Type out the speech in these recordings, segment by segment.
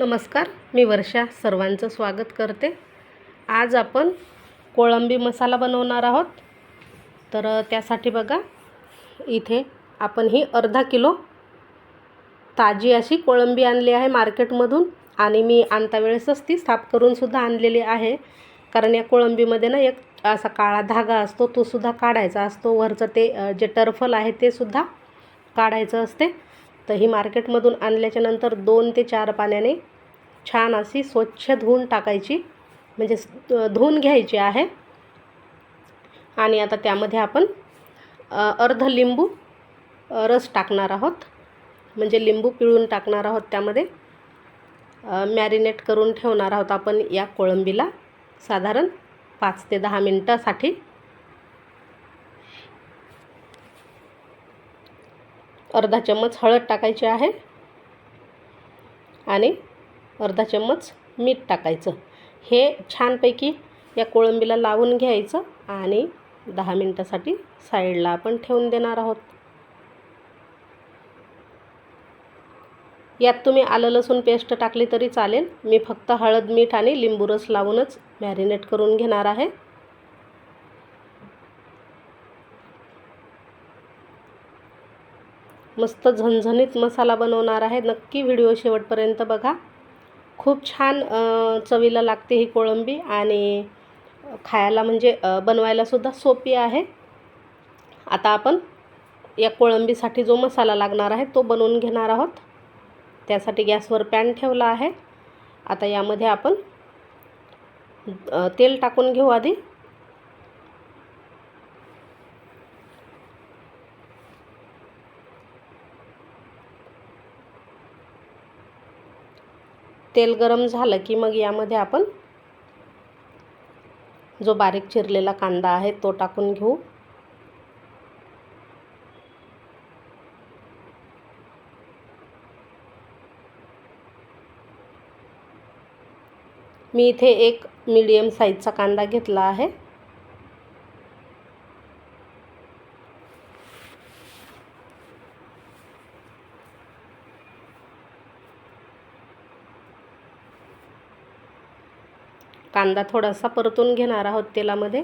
नमस्कार मी वर्षा सर्वांचं स्वागत करते. आज आपण कोळंबी मसाला बनवणार आहोत. तर त्यासाठी बघा इथे आपण ही अर्धा किलो ताजी अशी कोळंबी आणली आहे मार्केटमधून आणि मी आणता वेळेसच ती साफ करूनसुद्धा आणलेली आहे. कारण या कोळंबीमध्ये ना एक असा काळा धागा असतो तो सुद्धा काढायचा असतो. वरचं ते जे टर्फल आहे ते सुद्धा काढायचं असते. तर ही मार्केटमधून आणल्याच्या नंतर दोन ते चार पाण्याने छान अशी स्वच्छ धुवून टाकायची. म्हणजे धुवून घ्यायची आहे. आणि आता त्यामध्ये आपण अर्ध लिंबू रस टाकणार आहोत. म्हणजे लिंबू पिळून टाकणार आहोत त्यामध्ये. मॅरिनेट करून ठेवणार आहोत आपण या कोळंबीला. साधारण पाच ते दहा मिनटासाठी. अर्धा चम्मच हळद टाकायची आहे. आणि अर्धा चम्मच मीठ टाकायचं. हे छानपैकी या कोळंबीला लावून घ्यायचं आणि दहा मिनटासाठी साईडला आपण ठेवून देणार आहोत. यात तुम्ही आलं लसूण पेस्ट टाकली तरी चालेल. मी फक्त हळद मीठ आणि लिंबू रस लावूनच मॅरिनेट करून घेणार आहे. मस्त झणझणीत मसाला बनवणार आहे. नक्की व्हिडिओ शेवटपर्यंत बघा. खूप छान चवीला लागते ही कोळंबी आणि खायला म्हणजे बनवायलासुद्धा सोपी आहे. आता आपण या कोळंबीसाठी जो मसाला लागणार आहे तो बनवून घेणार आहोत. त्यासाठी गॅसवर पॅन ठेवला आहे. आता यामध्ये आपण तेल टाकून घेऊ आधी. तेल गरम झालं की मग यामध्ये आपण जो बारीक चिरलेला कांदा आहे तो टाकून घेऊ. मी इथे एक मीडियम साईजचा कांदा घेतला आहे. कांदा थोडासा परतून घेणार आहोत तेलामध्ये.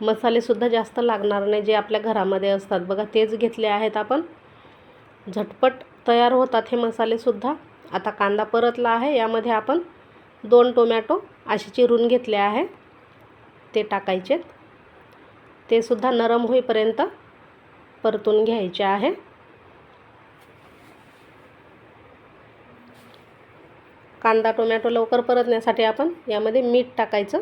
मसालेसुद्धा जास्त लागणार नाही जे आपल्या घरामध्ये असतात. बघा तेच घेतले आहेत आपण. झटपट तयार होतात हे मसालेसुद्धा आता कांदा परतला आहे यामध्ये आपण दोन टोमॅटो असे चिरून घेतले आहे. ते टाकायचे ते सुद्धा नरम होईपर्यंत परतून घ्यायचे आहे. कांदा टोमॅटो लवकर परतण्यासाठी आपण यामध्ये मीठ टाकायचं.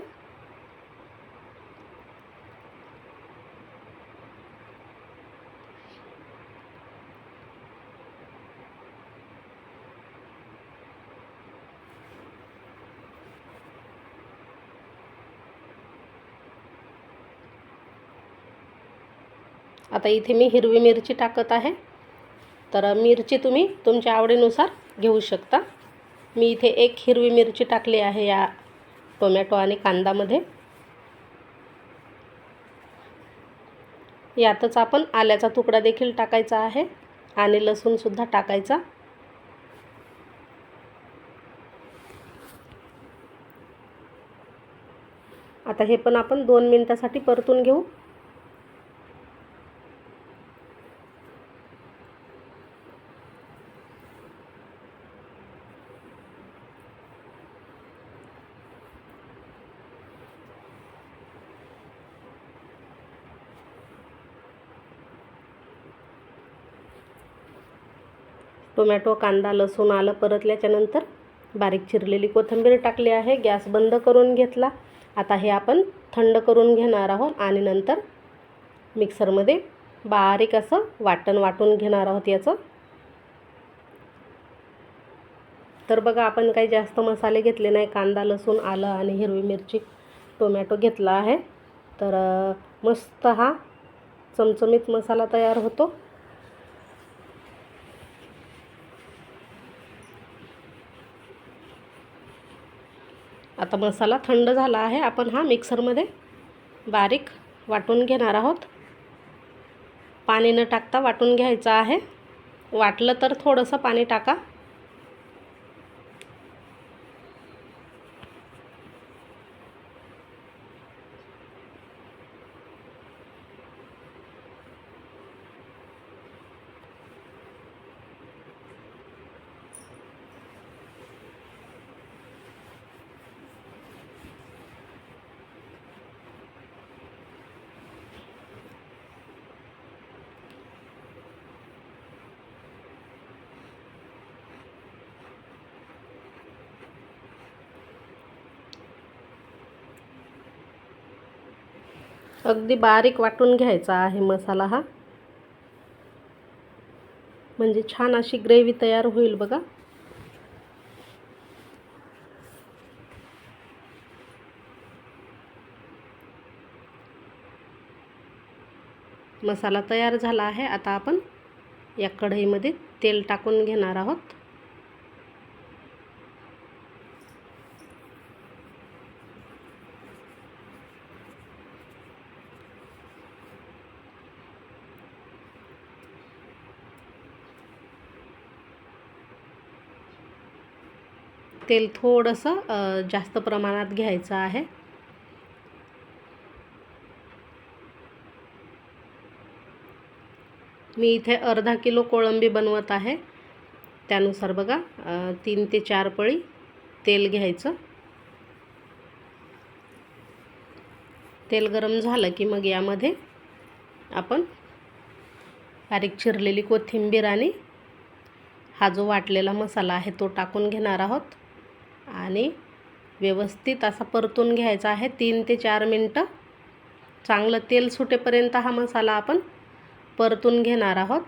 आता इथे मी हिरवी मिरची टाकत आहे. तर मिरची तुम्ही तुमच्या आवडीनुसार घेऊ शकता. मी इथे एक हिरवी मिरची टाकली आहे या टोमॅटो आणि कांदामध्ये. यातच आपण आल्याचा तुकडा देखील टाकायचा आहे आणि लसूणसुद्धा टाकायचा. आता हे पण आपण दोन मिनटासाठी परतून घेऊ. टोमॅटो कांदा लसूण आलं परतल्याच्यानंतर बारीक चिरलेली कोथिंबीर टाकली आहे. गॅस बंद करून घेतला. आता हे आपण थंड करून घेणार आहोत आणि नंतर मिक्सरमध्ये बारीक असं वाटण वाटून घेणार आहोत याचं. तर बघा आपण काही जास्त मसाले घेतले नाही. कांदा लसूण आलं आणि हिरवी मिरची टोमॅटो घेतला आहे. तर मस्त हा चमचमीत मसाला तयार होतो. आता मसाला थंड झाला आहे. आपण हा मिक्सरमध्ये बारीक वाटून घेणार आहोत. पाणी न टाकता वाटून घ्यायचं आहे. वाटलं तर थोडंसं पाणी टाका. अगदी बारीक वाटून घ्यायचा आहे मसाला हा. म्हणजे छान अशी ग्रेव्ही तयार होईल बघा. मसाला तयार झाला आहे. आता आपण या कढईमध्ये तेल टाकून घेणार आहोत. तेल थोडंसं जास्त प्रमाणात घ्यायचं आहे. मी इथे अर्धा किलो कोळंबी बनवत आहे. त्यानुसार बघा तीन ते चार पळी तेल घ्यायचं. तेल गरम झालं की मग यामध्ये आपण बारीक चिरलेली कोथिंबीर आणि हा जो वाटलेला मसाला आहे तो टाकून घेणार आहोत. आणि व्यवस्थित असा परतून घ्यायचा आहे. तीन ते चार मिनटं. चांगलं तेल सुटेपर्यंत हा मसाला आपण परतून घेणार आहोत.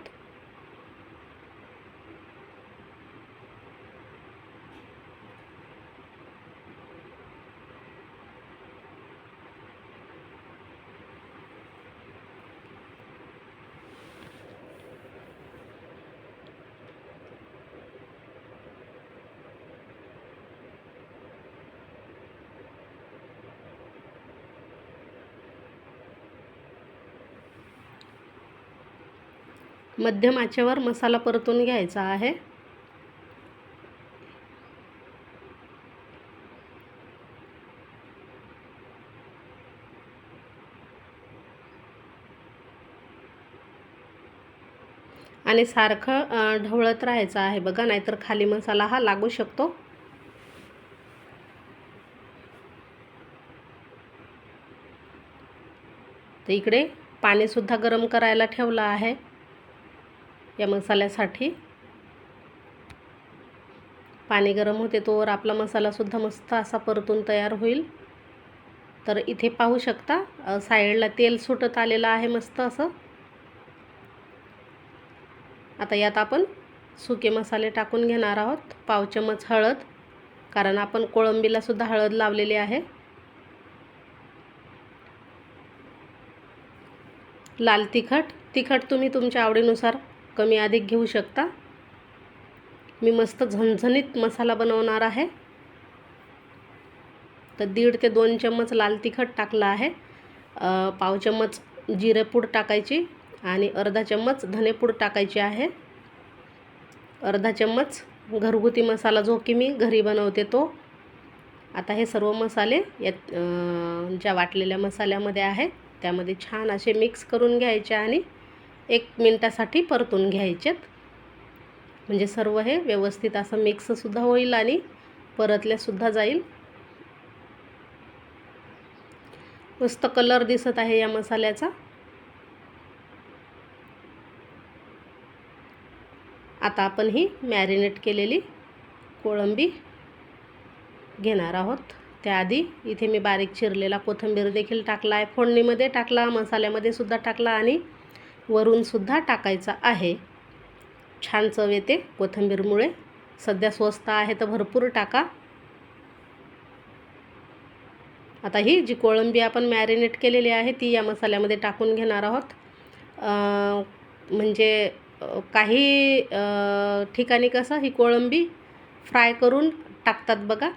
मध्यम आचेवर मसाला परतून घ्यायचा आहे. आणि सारखं ढवळत राहायचं आहे. बघा नाहीतर खाली मसाला हा लागू शकतो. तर इकडे पाणीसुद्धा गरम करायला ठेवलं आहे. या मसाल्यासाठी. पाणी गरम होते तोवर आपला मसालासुद्धा मस्त असा परतून तयार होईल. तर इथे पाहू शकता साईडला तेल सुटत आलेलं आहे मस्त असं. आता यात आपण सुके मसाले टाकून घेणार आहोत पाव चमच हळद कारण आपण कोळंबीलासुद्धा हळद लावलेली आहे. लाल तिखट तिखट तुम्ही तुमच्या आवडीनुसार कमी अधिक घेऊ शकता. मी मस्त झणझणीत मसाला बनवणार आहे. तर दीड ते दोन चम्मच लाल तिखट टाकलं आहे. पाव चम्मच जिरेपूड टाकायची आणि अर्धा चम्मच धनेपूड टाकायची आहे. अर्धा चम्मच घरगुती मसाला जो की मी घरी बनवते तो. आता हे सर्व मसाले या ज्या वाटलेल्या मसाल्यामध्ये आहेत त्यामध्ये छान असे मिक्स करून घ्यायचे आणि एक मिनटासाठी परतून घ्यायचेत. म्हणजे सर्व हे व्यवस्थित असं मिक्ससुद्धा होईल आणि परतल्यासुद्धा जाईल. मस्त कलर दिसत आहे या मसाल्याचा. आता आपण ही मॅरिनेट केलेली कोळंबी घेणार आहोत. त्याआधी इथे मी बारीक चिरलेला कोथिंबीर देखील टाकला आहे फोडणीमध्ये टाकला मसाल्यामध्ये सुद्धा टाकला आणि वरूनसुद्धा टाकायचा आहे. छान चव येते कोथिंबीरमुळे. सध्या स्वस्त आहे तर भरपूर टाका. आता ही जी कोळंबी आपण मॅरिनेट केलेली आहे ती या मसाल्यामध्ये टाकून घेणार आहोत. म्हणजे काही ठिकाणी कसं ही कोळंबी फ्राय करून टाकतात बघा.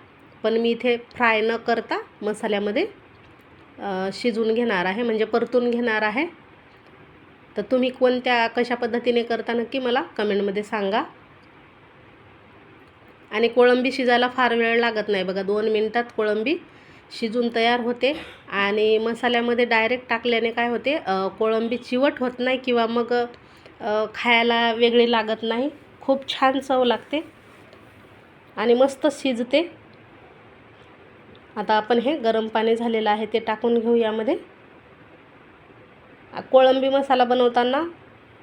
पण मी इथे फ्राय न करता मसाल्यामध्ये शिजून शिजवून घेणार आहे म्हणजे परतून घेणार आहे. तर तुम्ही कोणत्या कशा पद्धतीने करता नक्की मला कमेंटमध्ये सांगा. आणि कोळंबी शिजायला फार वेळ लागत नाही बघा दोन मिनटात कोळंबी शिजून तयार होते. आणि मसाल्यामध्ये डायरेक्ट टाकल्याने काय होते कोळंबी चिवट होत नाही किंवा मग खायला वेगळी लागत नाही. खूप छान चव लागते. आणि मस्त शिजते. आता आपण हे गरम पाणी झालेलं आहे ते टाकून घेऊ यामध्ये. कोळंबी मसाला बनवताना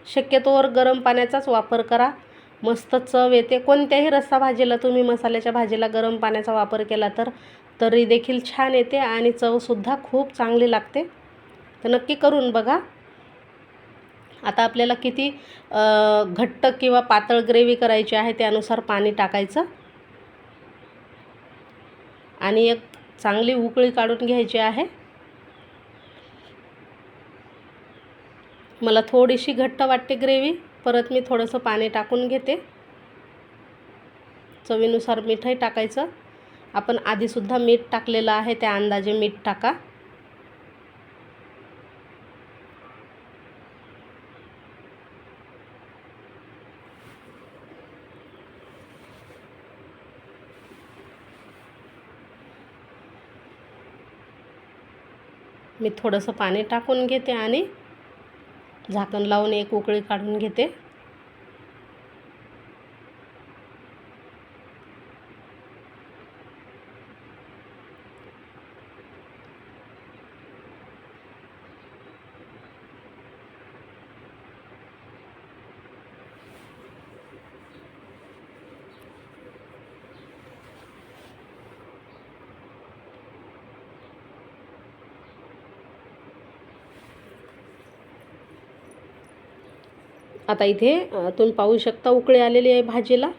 शक्यतोवर गरम पाण्याचाच वापर करा. मस्त चव येते. कोणत्याही रस्सा भाजीला तुम्ही मसाल्याच्या भाजीला गरम पाण्याचा वापर केला तर तरी देखील छान येते आणि चवसुद्धा खूप चांगली लागते. तर नक्की करून बघा. आता आपल्याला किती घट्ट किंवा पातळ ग्रेव्ही करायची आहे त्यानुसार पाणी टाकायचं. आणि एक चांगली उकळी काढून घ्यायची आहे. मला थोडीशी घट्ट वाटते ग्रेव्ही. परत मी थोडंसं पाणी टाकून घेते. चवीनुसार मीठही टाकायचं. आपण आधीसुद्धा मीठ टाकलेलं आहे त्या अंदाजे मीठ टाका. मी थोडंसं पाणी टाकून घेते आणि झाकण लावून एक उकळी काढून घेते. आता इथे तुम्ही पाहू शकता उकळी आलेली आहे भाजीला.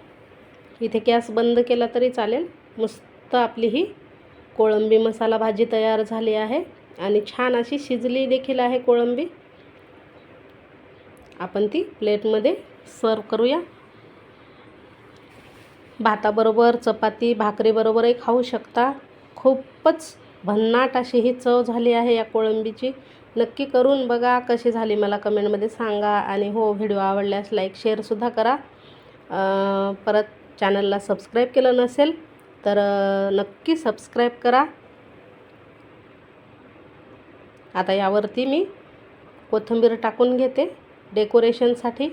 इथे गॅस बंद केला तरी चालेल. मस्त आपली ही कोळंबी मसाला भाजी तयार झाली आहे. आणि छान अशी शिजली देखील आहे कोळंबी. आपण ती प्लेटमध्ये सर्व करूया. भाताबरोबर चपाती भाकरीबरोबरही खाऊ शकता. खूपच भन्नाट अशी ही चव झाली आहे या कोळंबीची. नक्की करून बघा कशी झाली मला कमेंटमध्ये सांगा. आणि हो व्हिडिओ आवडल्यास लाईक शेअरसुद्धा करा. परत चॅनलला सबस्क्राईब केलं नसेल तर नक्की सबस्क्राईब करा. आता यावरती मी कोथिंबीर टाकून घेते डेकोरेशनसाठी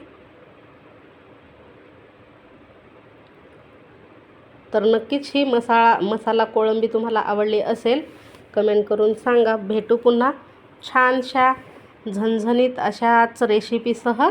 तर नक्कीच ही मसाला मसाला कोळंबी तुम्हाला आवडली असेल कमेंट करून सांगा. भेटू पुन्हा. छानशा झणझणीत अशाच रेसिपीसह